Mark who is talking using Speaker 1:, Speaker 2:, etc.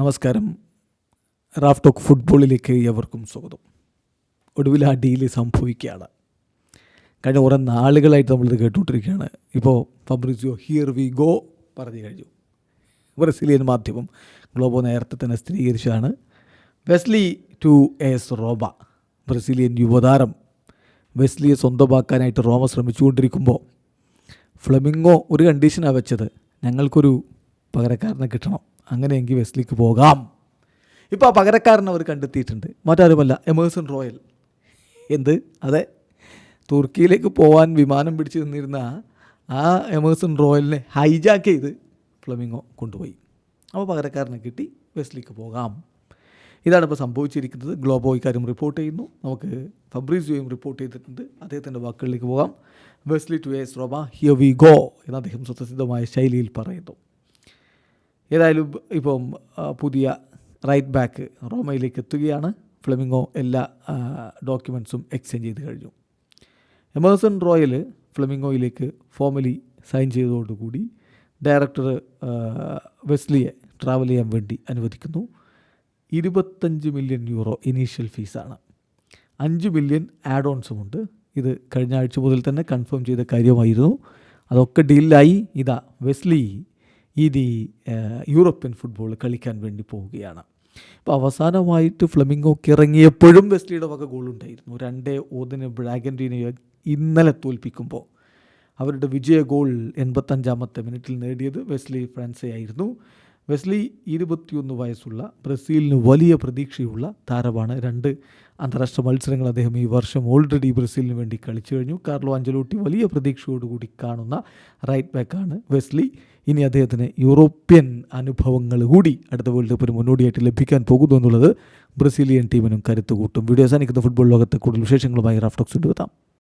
Speaker 1: നമസ്കാരം. Raf talk ഫുട്ബോളിലേക്ക് എവർക്കും സ്വാഗതം. ഒടുവിൽ ആ ഡീൽ സംഭവിക്കുകയാണ്. കഴിഞ്ഞ കുറേ നാളുകളായിട്ട് നമ്മളിത് കേട്ടുകൊണ്ടിരിക്കുകയാണ്. ഇപ്പോൾ ഫബ്രിസിയോ ഹിയർ വി ഗോ പറഞ്ഞു കഴിഞ്ഞു. ബ്രസീലിയൻ മാധ്യമം ഗ്ലോബോ നേരത്തെ തന്നെ സ്ഥിരീകരിച്ചതാണ്. Wesley to AS Roma Brazilian യുവതാരം. വെസ്ലിയെ സ്വന്തമാക്കാനായിട്ട് റോമ ശ്രമിച്ചുകൊണ്ടിരിക്കുമ്പോൾ ഫ്ലമിങ്ങോ ഒരു കണ്ടീഷനാണ് വെച്ചത്. ഞങ്ങൾക്കൊരു പകരക്കാരനെ കിട്ടണം. അങ്ങനെയെങ്കിൽ വെസ്ലിക്ക് പോകാം. ഇപ്പോൾ ആ പകരക്കാരനെ അവർ കണ്ടെത്തിയിട്ടുണ്ട്. മറ്റാരുമല്ല എമേഴ്സൺ റോയൽ. എന്ത്? അതെ തുർക്കിയിലേക്ക് പോകാൻ വിമാനം പിടിച്ച് നിന്നിരുന്ന ആ എമേഴ്സൺ റോയലിനെ ഹൈജാക്ക് ചെയ്ത് ഫ്ലമിങ്ങോ കൊണ്ടുപോയി. അപ്പോൾ പകരക്കാരനെ കിട്ടി വെസ്ലിക്ക് പോകാം. ഇതാണ് ഇപ്പോൾ സംഭവിച്ചിരിക്കുന്നത്. ഗ്ലോബോ ഇക്കാര്യം റിപ്പോർട്ട് ചെയ്യുന്നു. നമുക്ക് ഫബ്രീസിയോയും റിപ്പോർട്ട് ചെയ്തിട്ടുണ്ട്. അദ്ദേഹത്തിന്റെ വാക്കുകളിലേക്ക് പോകാം. Wesley to AS Roma here we go എന്ന് അദ്ദേഹം സ്വതസിദ്ധമായ ശൈലിയിൽ പറയുന്നു. ഏതായാലും ഇപ്പം പുതിയ റൈറ്റ് ബാക്ക് റോമയിലേക്ക് എത്തുകയാണ്. ഫ്ലെമിങ്ങോ എല്ലാ ഡോക്യുമെൻസും എക്സ്ചേഞ്ച് ചെയ്ത് കഴിഞ്ഞു. എമേഴ്സൺ റോയൽ ഫ്ലെമിങ്ങോയിലേക്ക് ഫോർമലി സൈൻ ചെയ്തതോടുകൂടി ഡയറക്ടർ വെസ്ലിയെ ട്രാവൽ ചെയ്യാൻ വേണ്ടി അനുവദിക്കുന്നു. ഇരുപത്തഞ്ച് മില്യൺ യൂറോ ഇനീഷ്യൽ ഫീസാണ്. അഞ്ച് മില്യൺ ആഡ് ഓൺസുമുണ്ട് ഇത് കഴിഞ്ഞ ആഴ്ച മുതൽ തന്നെ കൺഫേം ചെയ്ത കാര്യമായിരുന്നു. അതൊക്കെ ഡീലായി. ഇതാ വെസ്ലി ഇത് യൂറോപ്യൻ ഫുട്ബോൾ കളിക്കാൻ വേണ്ടി പോവുകയാണ്. അപ്പോൾ അവസാനമായിട്ട് ഫ്ലമിംഗോക്ക് ഇറങ്ങിയപ്പോഴും വെസ്ലിയുടെ വക ഗോളുണ്ടായിരുന്നു. രണ്ടേ ഒന്നിന് ബ്രാഗന്റീനയെ ഇന്നലെ തോൽപ്പിക്കുമ്പോൾ അവരുടെ വിജയ ഗോൾ എൺപത്തഞ്ചാമത്തെ മിനിറ്റിൽ നേടിയത് വെസ്ലി ഫ്രാൻസെ ആയിരുന്നു. വെസ്ലി ഇരുപത്തിയൊന്ന് വയസ്സുള്ള ബ്രസീലിന് വലിയ പ്രതീക്ഷയുള്ള താരമാണ് രണ്ട് അന്താരാഷ്ട്ര മത്സരങ്ങൾ അദ്ദേഹം ഈ വർഷം ഓൾറെഡി ബ്രസീലിന് വേണ്ടി കളിച്ചു കഴിഞ്ഞു. കാർലോ അഞ്ചലോട്ടി വലിയ പ്രതീക്ഷയോടുകൂടി കാണുന്ന റൈറ്റ് ബാക്കാണ് വെസ്ലി. ഇനി അദ്ദേഹത്തിന് യൂറോപ്യൻ അനുഭവങ്ങൾ കൂടി അടുത്ത വേൾഡ് കപ്പിന് മുന്നോടിയായിട്ട് ലഭിക്കാൻ പോകുന്നു എന്നുള്ളത് ബ്രസീലിയൻ ടീമിനും കരുത്തുകൂട്ടും. വീഡിയോ സാനിക്കുന്ന ഫുട്ബോൾ ലോകത്തെ കൂടുതൽ വിശേഷങ്ങളുമായി റാഫ്റ്റോക്സ് കൊണ്ടുവെത്താം